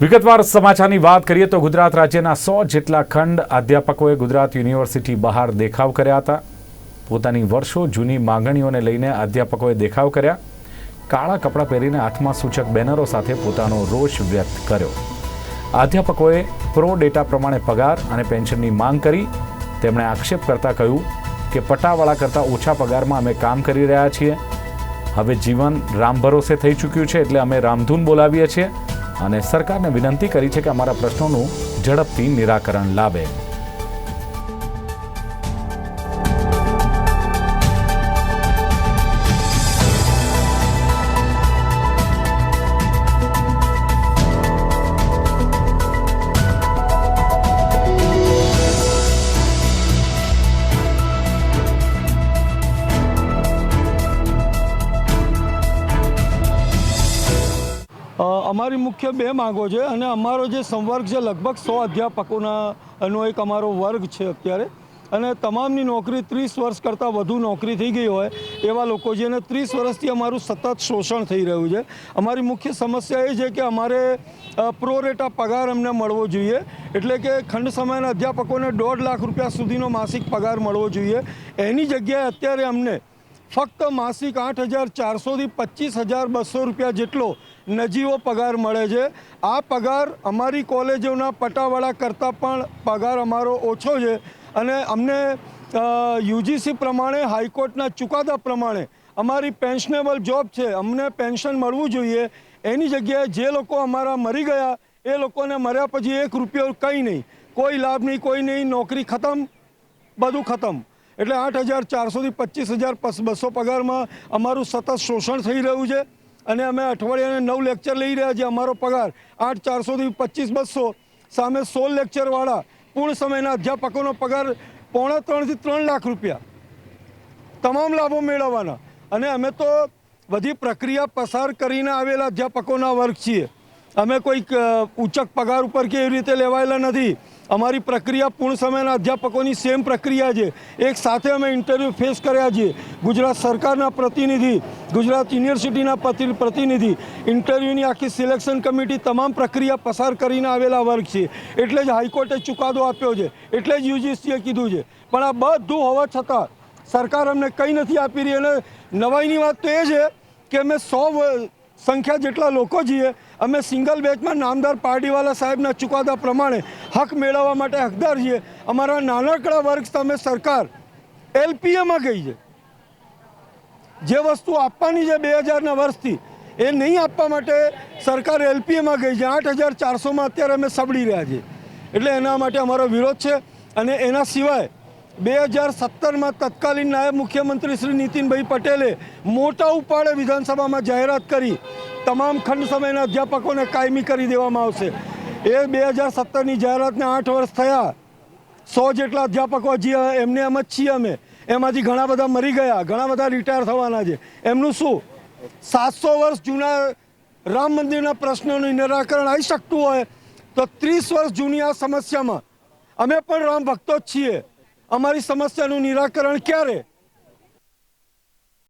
વિગતવાર સમાચારની વાત કરીએ તો ગુજરાત રાજ્યના સો જેટલા ખંડ અધ્યાપકોએ ગુજરાત યુનિવર્સિટી બહાર દેખાવ કર્યા હતા. પોતાની વર્ષો જૂની માંગણીઓને લઈને અધ્યાપકોએ દેખાવ કર્યા. કાળા કપડાં પહેરીને હાથમાં સૂચક બેનરો સાથે પોતાનો રોષ વ્યક્ત કર્યો. અધ્યાપકોએ પ્રો ડેટા પ્રમાણે પગાર અને પેન્શનની માંગ કરી. તેમણે આક્ષેપ કરતા કહ્યું કે પટાવાળા કરતાં ઓછા પગારમાં અમે કામ કરી રહ્યા છીએ. હવે જીવન રામ ભરોસે થઈ ચૂક્યું છે એટલે અમે રામધૂન બોલાવીએ છીએ. અને સરકારને વિનંતી કરી છે કે અમારા પ્રશ્નોનું ઝડપથી નિરાકરણ લાવે. અમારી મુખ્ય બે માંગો છે અને અમારો જે સંવર્ગ છે, લગભગ સો અધ્યાપકોના એનો એક અમારો વર્ગ છે અત્યારે. અને તમામની નોકરી ત્રીસ વર્ષ કરતાં વધુ નોકરી થઈ ગઈ હોય એવા લોકો છે અને ત્રીસ વર્ષથી અમારું સતત શોષણ થઈ રહ્યું છે. અમારી મુખ્ય સમસ્યા એ છે કે અમારે પ્રોરેટા પ્રો રેટા પગાર અમને મળવો જોઈએ. એટલે કે ખંડ સમયના અધ્યાપકોને દોઢ લાખ રૂપિયા સુધીનો માસિક પગાર મળવો જોઈએ. એની જગ્યાએ અત્યારે અમને ફક્ત માસિક આઠ હજાર ચારસોથી પચીસ હજાર બસો રૂપિયા જેટલો નજીવો પગાર મળે છે. આ પગાર અમારી કોલેજોના પટાવાળા કરતાં પણ પગાર અમારો ઓછો છે અને અમને યુજીસી પ્રમાણે, હાઈકોર્ટના ચુકાદા પ્રમાણે અમારી પેન્શનેબલ જોબ છે, અમને પેન્શન મળવું જોઈએ. એની જગ્યાએ જે લોકો અમારા મરી ગયા, એ લોકોને મર્યા પછી એક રૂપિયો કંઈ નહીં. કોઈ લાભ નહીં, કોઈ નહીં, નોકરી ખતમ, બધું ખતમ. એટલે આઠ હજાર ચારસોથી પચીસ હજાર બસો પગારમાં અમારું સતત શોષણ થઈ રહ્યું છે. અને અમે અઠવાડિયાને નવ લેક્ચર લઈ રહ્યા છીએ અમારો પગાર. આઠ ચારસોથી પચીસ બસો. સામે સોળ લેક્ચરવાળા પૂર્ણ સમયના અધ્યાપકોનો પગાર પોણા ત્રણથી ત્રણ લાખ રૂપિયા. તમામ લાભો મેળવવાના. અને અમે તો બધી પ્રક્રિયા પસાર કરીને આવેલા અધ્યાપકોના વર્ગ છીએ. અમે કોઈક ઉચ્ચક પગાર ઉપર કે એવી રીતે લેવાયેલા નથી. અમારી પ્રક્રિયા પૂર્ણ સમયના અધ્યાપકોની સેમ પ્રક્રિયા છે. એક સાથે અમે ઇન્ટરવ્યૂ ફેસ કર્યા છીએ. ગુજરાત સરકારના પ્રતિનિધિ, ગુજરાત યુનિવર્સિટીના પ્રતિનિધિ ઇન્ટરવ્યૂની આખી સિલેક્શન કમિટી તમામ પ્રક્રિયા પસાર કરીને આવેલા વર્ગ છે. એટલે જ હાઈકોર્ટે ચુકાદો આપ્યો છે. એટલે જ યુજીસીએ કીધું છે. પણ આ બધું હોવા છતાં સરકાર અમને કંઈ નથી આપી રહી. અને નવાઈની વાત તો એ છે કે અમે સો સંખ્યા જેટલા લોકો છીએ અમે સિંગલ બેચમાં નામદાર પાર્ટીવાલા સાહેબના ચુકાદા પ્રમાણે હક મેળવવા માટે હકદાર છીએ. અમારા નાનકડા વર્ગ સામે સરકાર એલપીએમાં ગઈ છે. જે વસ્તુ આપવાની છે બે હજારના વર્ષથી, એ નહીં આપવા માટે સરકાર એલપીએમાં ગઈ છે. આઠ હજાર ચારસોમાં અત્યારે અમે સબડી રહ્યા છીએ. એટલે એના માટે અમારો વિરોધ છે અને એના સિવાય બે હજાર સત્તરમાં તત્કાલીન નાયબ મુખ્યમંત્રી શ્રી નીતિનભાઈ પટેલે મોટા ઉપાડે વિધાનસભામાં જાહેરાત કરી. તમામ ખંડ સમયના અધ્યાપકોને કાયમી કરી દેવામાં આવશે. એ બે હજાર સત્તરની જાહેરાતને આઠ વર્ષ થયા. સો જેટલા અધ્યાપકો હજી એમને એમ જ છીએ અમે. એમાંથી ઘણા બધા મરી ગયા, ઘણા બધા રિટાયર થવાના છે. એમનું શું? સાતસો વર્ષ જૂના રામ મંદિરના પ્રશ્નોનું નિરાકરણ આવી શકતું હોય તો ત્રીસ વર્ષ જૂની આ સમસ્યામાં. અમે પણ રામ ભક્તો જ છીએ. અમારી સમસ્યાનું નિરાકરણ ક્યારે?